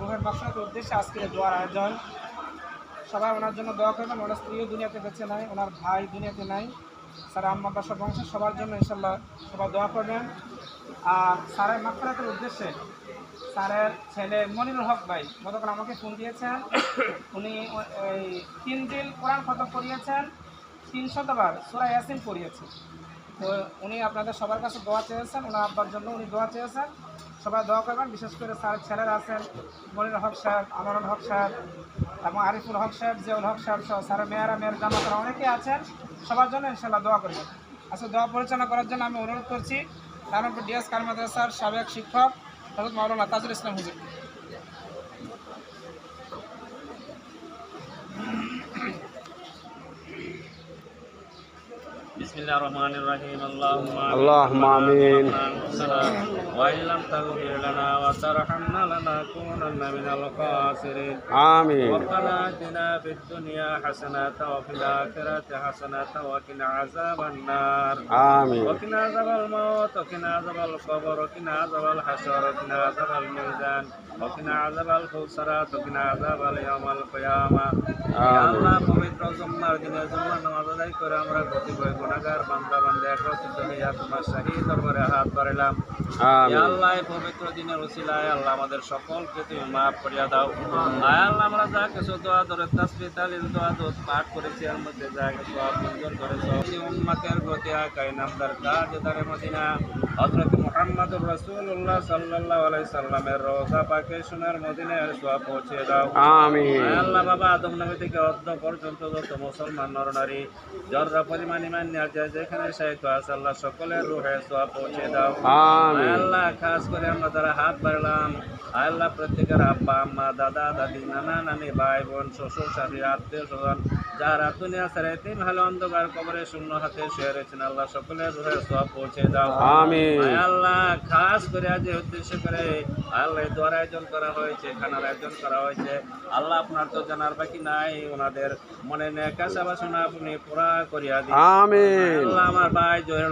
রুহের মাকসাদের উদ্দেশ্যে আজকের দোয়ার আয়োজন। সবাই ওনার জন্য দোয়া করবেন। ওনার স্ত্রীও দুনিয়াতে বেঁচে নাই, ওনার ভাই দুনিয়াতে নাই। স্যার আম্মা বাসা বংশ সবার জন্য ইনশাল্লাহ সবাই দোয়া করবেন। আর স্যারের মাকসাদের উদ্দেশ্যে স্যারের ছেলে মনিরুল হক ভাই গতকাল আমাকে ফোন দিয়েছেন। উনি এই তিন দিন কোরআন খতম করিয়েছেন, তিনশতবার সুরা ইয়াসিন পড়িয়েছেন। তো উনি আপনাদের সবার কাছে দোয়া চেয়েছেন, ওনার আব্বার জন্য উনি দোয়া চেয়েছেন। সবাই দোয়া করবেন। বিশেষ করে স্যার, ছেলেরা আছেন, মনির হক সাহেব আমানুল হক সাহেব এবং আরিফুল হক সাহেব জিয়াউল হক সাহেব সহ স্যার, মেয়েরা, মেয়ের জামাতারা অনেকে আছেন। সবার জন্য ইনশাল্লাহ দোয়া করবেন। আচ্ছা দোয়া পরিচালনা করার জন্য আমি অনুরোধ করছি নারায়ণপুর ডিএস কার মাদ্রাসার সাবেক শিক্ষক হজরত মাওলানা তাজুল ইসলাম হুজুর। اللهم اللهم آمين. وإن لم تغفر لنا وترحمنا لنكونن من الخاسرين آمين ربنا آتنا في الدنيا حسنة وفي الآخرة حسنة وقنا عذاب النار آمين وقنا عذاب الموت وقنا عذاب القبر وقنا عذاب الحشر وقنا عذاب الميزان وقنا عذاب الخسرات وقنا عذاب اليوم القيامة يا الله পবিত্র জুম্মার দিনে জুম্মার নামাজ আদায় করে আমরা কতিপয় গুণাগার গুণাগার বান্দা বান্দা একত্রিত হইয়া তোমার শাহী দরবারে হাত আল্লাহ পবিত্র দিনের ওসিলায় আল্লাহ আমাদের সকলকে তুমি মাফ করিয়া দাও। আল্লাহ আমরা যা কিছু দোয়া ধরে তাসবি তালিল দোয়া দোষ পাঠ করেছি এর মধ্যে যা কিছু কাজ দারে মদিনা। সাল্লামের পাকে সোনার পৌঁছে দাও। আল্লাহ বাবা আদম নবী থেকে পর্যন্ত যত মুসলমান পরিমাণ ইমান যেখানে শেখ আছে আল্লাহ সকলের রুহে সব পৌঁছে দাও। আল্লাহ খাস করে আমরা তারা হাত বাড়লাম। আল্লাহ প্রত্যেকের আব্বা আম্মা দাদা দাদি নানা নানি ভাই বোন শ্বশুর শাশুড়ি আত্মীয় স্বজন যারা দুনিয়া তিন ভালো অন্ধকার কবরে শূন্য হাতে শুয়ে রয়েছেন আল্লাহ। সকলের ঘরে সব পৌঁছে দাও। আমি আল্লাহ খাস করে যে উদ্দেশ্য করে আল্লাহ দোয়ার আয়োজন করা হয়েছে খানার আয়োজন করা হয়েছে। আল্লাহ আপনার তো জানার বাকি নাই ওনাদের মনে নেকা বাসনা আপনি পুরা করিয়া দিন। আমিন। আল্লাহ আমার ভাই জহির